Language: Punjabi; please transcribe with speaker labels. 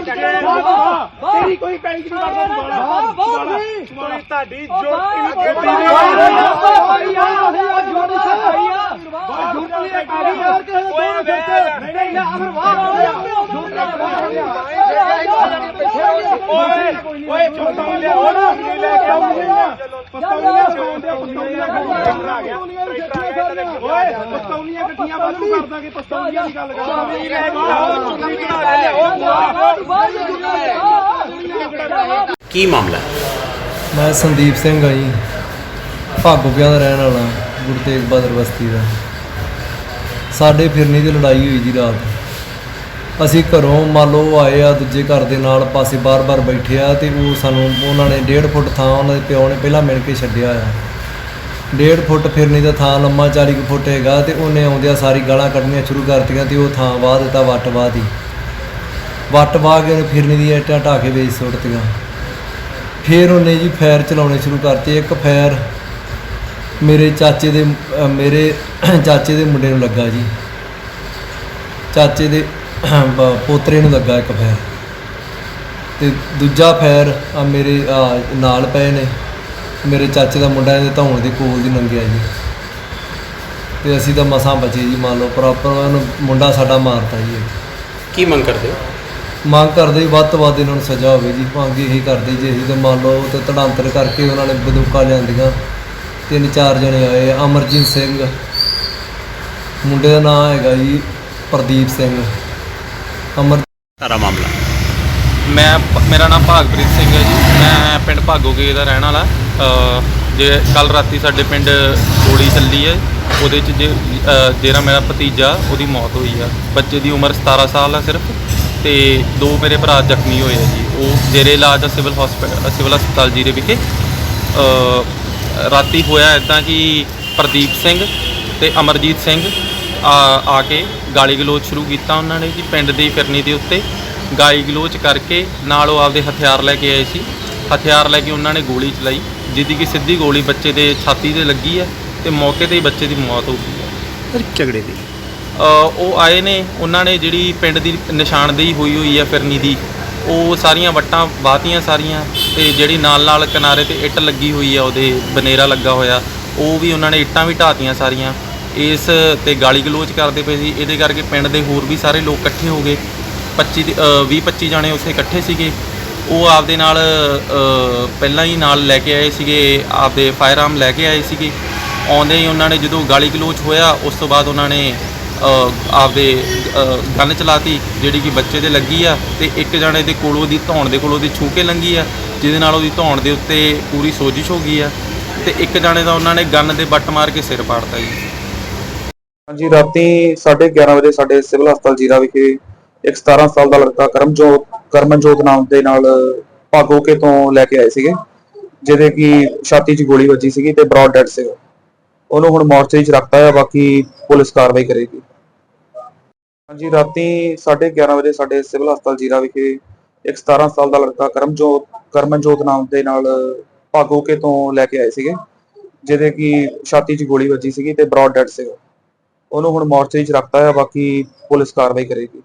Speaker 1: ਤੇਰੀ ਕੋਈ ਪੈਂਚ ਨਹੀਂ ਕਰਦਾ ਤੂੰ ਬਾਲਾ
Speaker 2: ਕੋਈ ਤੁਹਾਡੀ ਜੋਤੀ ਨੂੰ ਓਏ ਚੁੱਪ ਲਿਆ ਹੁਣ ਨਹੀਂ ਲੈ ਕੇ ਆਉਂਦੇ ਗੱਡੀਆਂ ਆ ਗਿਆ ਓਏ ਪਸਤੌਲੀਆਂ ਗੱਡੀਆਂ ਬੰਦ ਕਰ ਦਾਂਗੇ ਪਸਤੌਲੀਆਂ ਦੀ ਗੱਲ ਕਰ ਚੁੰਨੀ ਲੈ ਕੇ
Speaker 3: ਮਾਮਲਾ
Speaker 4: ਮੈਂ ਸੰਦੀਪ ਸਿੰਘ ਆ ਜੀ। ਭਾਗੋਪਿਆਂ ਦਾ ਰਹਿਣ ਵਾਲਾ ਗੁਰੂ ਤੇਗ ਬਹਾਦਰ ਬਸਤੀ ਦਾ। ਸਾਡੇ ਫਿਰਨੀ ਦੀ ਲੜਾਈ ਹੋਈ ਜੀ ਰਾਤ। ਅਸੀਂ ਘਰੋਂ ਮੰਨ ਲਓ ਆਏ ਆ ਦੂਜੇ ਘਰ ਦੇ ਨਾਲ ਪਾਸੇ ਬਾਰ-ਬਾਰ ਬੈਠੇ ਆ ਤੇ ਉਹ ਸਾਨੂੰ ਉਹਨਾਂ ਨੇ 1.5 ਫੁੱਟ ਥਾਂ ਉਹਨਾਂ ਦੇ ਪਿਓ ਨੇ ਪਹਿਲਾਂ ਮਿਲ ਕੇ ਛੱਡਿਆ ਆ। ਡੇਢ ਫੁੱਟ ਫਿਰਨੀ ਦਾ ਥਾਂ ਲੰਮਾ 40 ਕੁ ਫੁੱਟ ਹੈਗਾ ਤੇ ਉਹਨੇ ਆਉਂਦਿਆਂ ਸਾਰੀ ਗਾਲਾਂ ਕੱਢਣੀਆਂ ਸ਼ੁਰੂ ਕਰਤੀਆਂ ਤੇ ਉਹ ਥਾਂ ਵਾਹ ਦਿੱਤਾ, ਵੱਟ ਵਾਹ ਦੀ। ਵੱਟ ਵਾਹ ਕੇ ਉਹਨੇ ਫਿਰਨੀ ਦੀ ਇੱਟਾਂ ਢਾਹ ਕੇ ਵੇਚ ਸੁੱਟਤੀਆਂ। ਫਿਰ ਉਹਨੇ ਜੀ ਫੈਰ ਚਲਾਉਣੇ ਸ਼ੁਰੂ ਕਰਤੇ। ਇੱਕ ਫੈਰ ਮੇਰੇ ਚਾਚੇ ਦੇ ਮੇਰੇ ਚਾਚੇ ਦੇ ਮੁੰਡੇ ਨੂੰ ਲੱਗਾ ਜੀ। ਚਾਚੇ ਦੇ ਪੋਤਰੇ ਨੂੰ ਲੱਗਾ ਇੱਕ ਫੈਰ। ਤੇ ਦੂਜਾ ਫੈਰ ਆ ਮੇਰੇ ਨਾਲ ਪਏ ਨੇ। ਮੇਰੇ ਚਾਚੇ ਦਾ ਮੁੰਡਾ ਇਹਦੇ ਧੌਣ ਦੇ ਕੋਲ ਦੀ ਲੰਘਿਆ ਜੀ ਤੇ ਅਸੀਂ ਤਾਂ ਮਸਾਂ ਬਚੇ ਜੀ ਮੰਨ ਲਓ ਪ੍ਰੋਪਰ ਉਹਨੂੰ ਮੁੰਡਾ ਸਾਡਾ ਮਾਰਤਾ ਜੀ।
Speaker 3: ਕੀ ਮੰਗ ਕਰਦੇ? ਹੋ
Speaker 4: ਮੰਗ ਕਰਦੇ ਜੀ ਵੱਧ ਤੋਂ ਵੱਧ ਇਹਨਾਂ ਨੂੰ ਸਜ਼ਾ ਹੋਵੇ ਜੀ। ਮੰਗ ਇਹੀ ਕਰਦੇ ਜੀ ਅਸੀਂ ਤਾਂ ਮੰਨ ਲਓ ਤੇ ਤੜਾਂਤਰ ਕਰਕੇ ਉਹਨਾਂ ਨੇ ਬੰਦੂਕਾਂ ਲਿਆਂਦੀਆਂ। ਤਿੰਨ ਚਾਰ ਜਣੇ ਆਏ ਅਮਰਜੀਤ ਸਿੰਘ ਮੁੰਡੇ ਦਾ ਨਾਮ ਹੈਗਾ ਜੀ ਪ੍ਰਦੀਪ ਸਿੰਘ। ਅਮਰ
Speaker 3: ਸਾਰਾ ਮਾਮਲਾ।
Speaker 5: ਮੈਂ ਮੇਰਾ ਨਾਮ ਭਾਗਪ੍ਰੀਤ ਸਿੰਘ ਹੈ ਜੀ। ਮੈਂ ਪਿੰਡ ਭਾਗੋਕੇ ਦਾ ਰਹਿਣ ਵਾਲਾ। ਜੇ ਕੱਲ ਰਾਤੀ ਸਾਡੇ ਪਿੰਡ ਗੋਲੀ ਚੱਲੀ ਹੈ, ਉਹਦੇ ਚ ਜੇ- ਜਿਹੜਾ ਮੇਰਾ ਭਤੀਜਾ, ਉਹਦੀ ਮੌਤ ਹੋਈ ਆ। ਬੱਚੇ ਦੀ ਉਮਰ 17 ਸਾਲ ਆ ਸਿਰਫ, ਤੇ ਦੋ ਮੇਰੇ ਭਰਾ ਜ਼ਖਮੀ ਹੋਏ ਆ ਜੀ। ਉਹ ਜੇਰੇ ਇਲਾਜ ਆ ਸਿਵਲ ਹਸਪੀਟਲ ਸਿਵਲ ਹਸਪਤਾਲ ਜੀਰੇ ਵਿਖੇ। ਰਾਤੀ ਹੋਇਆ ਇਦਾਂ ਕਿ ਪ੍ਰਦੀਪ ਸਿੰਘ ਤੇ ਅਮਰਜੀਤ ਸਿੰਘ ਆ ਆ ਕੇ ਗਾਲੀ ਗਲੋਚ ਸ਼ੁਰੂ ਕੀਤਾ ਉਹਨਾਂ ਨੇ ਜੀ, ਪਿੰਡ ਦੀ ਫਿਰਨੀ ਦੇ ਉੱਤੇ। ਗਾਲੀ ਗਲੋਚ ਕਰਕੇ ਨਾਲ ਉਹ ਆਪਦੇ ਹਥਿਆਰ ਲੈ ਕੇ ਆਏ ਸੀ। ਹਥਿਆਰ ਲੈ ਕੇ ਉਹਨਾਂ ਨੇ ਗੋਲੀ ਚਲਾਈ ਜਿਹਦੀ ਕਿ ਸਿੱਧੀ ਗੋਲੀ ਬੱਚੇ ਦੇ ਛਾਤੀ ਤੇ ਲੱਗੀ ਹੈ ਤੇ ਮੌਕੇ ਤੇ ਹੀ ਬੱਚੇ ਦੀ ਮੌਤ ਹੋ ਗਈ ਹੈ।
Speaker 3: ਝਗੜੇ ਦੀ।
Speaker 5: ਅ, ਉਹ ਆਏ ਨੇ ਉਹਨਾਂ ਨੇ ਜਿਹੜੀ ਪਿੰਡ ਦੀ ਨਿਸ਼ਾਨਦੇਹੀ ਹੋਈ ਹੋਈ ਹੈ ਫਿਰਨੀ ਦੀ ਉਹ ਸਾਰੀਆਂ ਵੱਟਾਂ ਬਾਤੀਆਂ ਸਾਰੀਆਂ ਤੇ ਜਿਹੜੀ ਨਾਲ ਨਾਲ ਕਿਨਾਰੇ ਤੇ ਇੱਟ ਲੱਗੀ ਹੋਈ ਆ ਉਹਦੇ ਬਨੇਰਾ ਲੱਗਾ ਹੋਇਆ ਉਹ ਵੀ ਉਹਨਾਂ ਨੇ ਇੱਟਾਂ ਵੀ ਢਾਤੀਆਂ ਸਾਰੀਆਂ। ਇਸ ਤੇ ਗਾਲੀ ਗਲੋਚ ਕਰਦੇ ਪਏ ਸੀ ਇਹਦੇ ਕਰਕੇ ਪਿੰਡ ਦੇ ਹੋਰ ਵੀ ਸਾਰੇ ਲੋਕ ਇਕੱਠੇ ਹੋ ਗਏ। 25 20 25 ਜਾਣੇ ਉੱਥੇ ਇਕੱਠੇ ਸੀਗੇ। ਉਹ ਆਪਦੇ ਨਾਲ ਪਹਿਲਾਂ ਹੀ ਨਾਲ ਲੈ ਕੇ ਆਏ ਸੀਗੇ ਆਪਦੇ ਫਾਇਰ ਆਰਮ ਲੈ ਕੇ ਆਏ ਸੀਗੇ। ਆਉਂਦੇ ਹੀ ਉਹਨਾਂ ਨੇ ਜਦੋਂ ਗਾਲੀ ਗਲੋਚ ਹੋਇਆ ਉਸ ਤੋਂ ਬਾਅਦ ਉਹਨਾਂ ਨੇ ਅ, ਆਪਦੇ ਗਨ ਚਲਾਤੀ ਜਿਹੜੀ ਕਿ ਬੱਚੇ ਦੇ ਲੱਗੀ ਆ ਤੇ ਇੱਕ ਜਣੇ ਦੇ ਕੋਲੋਂ ਦੀ ਧੌਣ ਦੇ ਕੋਲੋਂ ਦੀ ਛੂ ਕੇ ਲੰਗੀ ਆ ਜਿਹਦੇ ਨਾਲ ਉਹਦੀ ਧੌਣ ਦੇ ਉੱਤੇ ਪੂਰੀ ਸੋਜਿਸ਼ ਹੋ ਗਈ ਆ ਤੇ ਇੱਕ ਜਣੇ ਦਾ ਉਹਨਾਂ ਨੇ ਗਨ ਦੇ ਬੱਟ ਮਾਰ ਕੇ ਸਿਰ ਪਾੜਤਾ ਜੀ।
Speaker 6: ਹਾਂਜੀ ਰਾਤੀ 11:30 ਵਜੇ ਸਾਡੇ ਸਿਵਲ ਹਸਪਤਾਲ ਜੀਰਾ ਵਿਖੇ ਇੱਕ 17 ਸਾਲ ਦਾ ਲੜਕਾ ਕਰਮਜੋਤ, ਕਰਮਨਜੋਤ ਨਾਮ ਦੇ ਨਾਲ ਭਾਗੋਕੇ ਤੋਂ ਲੈ ਕੇ ਆਏ ਸੀਗੇ, ਜਿਹਦੇ ਕਿ ਛਾਤੀ 'ਚ ਗੋਲੀ ਵੱਜੀ ਸੀਗੀ ਤੇ ਬ੍ਰੌਡ ਡੈਡ ਸੀਗਾ ਉਹਨੂੰ ਹੁਣ ਮੋਰਚਰੀ 'ਚ ਰੱਖਤਾ ਹੈ ਬਾਕੀ ਪੁਲਿਸ ਕਾਰਵਾਈ ਕਰੇਗੀ। ਹਾਂਜੀ, ਰਾਤੀ 11:30 ਵਜੇ ਸਾਡੇ ਸਿਵਲ ਹਸਪਤਾਲ ਜੀਰਾ ਵਿਖੇ ਇੱਕ 17 ਸਾਲ ਦਾ ਲੜਕਾ ਕਰਮਜੋਤ, ਕਰਮਨਜੋਤ ਨਾਮ ਦੇ ਨਾਲ ਭਾਗੋਕੇ ਤੋਂ ਲੈ ਕੇ ਆਏ ਸੀਗੇ, ਜਿਹਦੇ ਕਿ ਛਾਤੀ 'ਚ ਗੋਲੀ ਵੱਜੀ ਸੀਗੀ ਤੇ ਬ੍ਰੌਡ ਡੈਡ ਸੀਗਾ ਉਹਨੂੰ ਹੁਣ ਮੋਰਚਰੀ 'ਚ ਰੱਖਤਾ ਹੈ ਬਾਕੀ ਪੁਲਿਸ ਕਾਰਵਾਈ ਕਰੇਗੀ।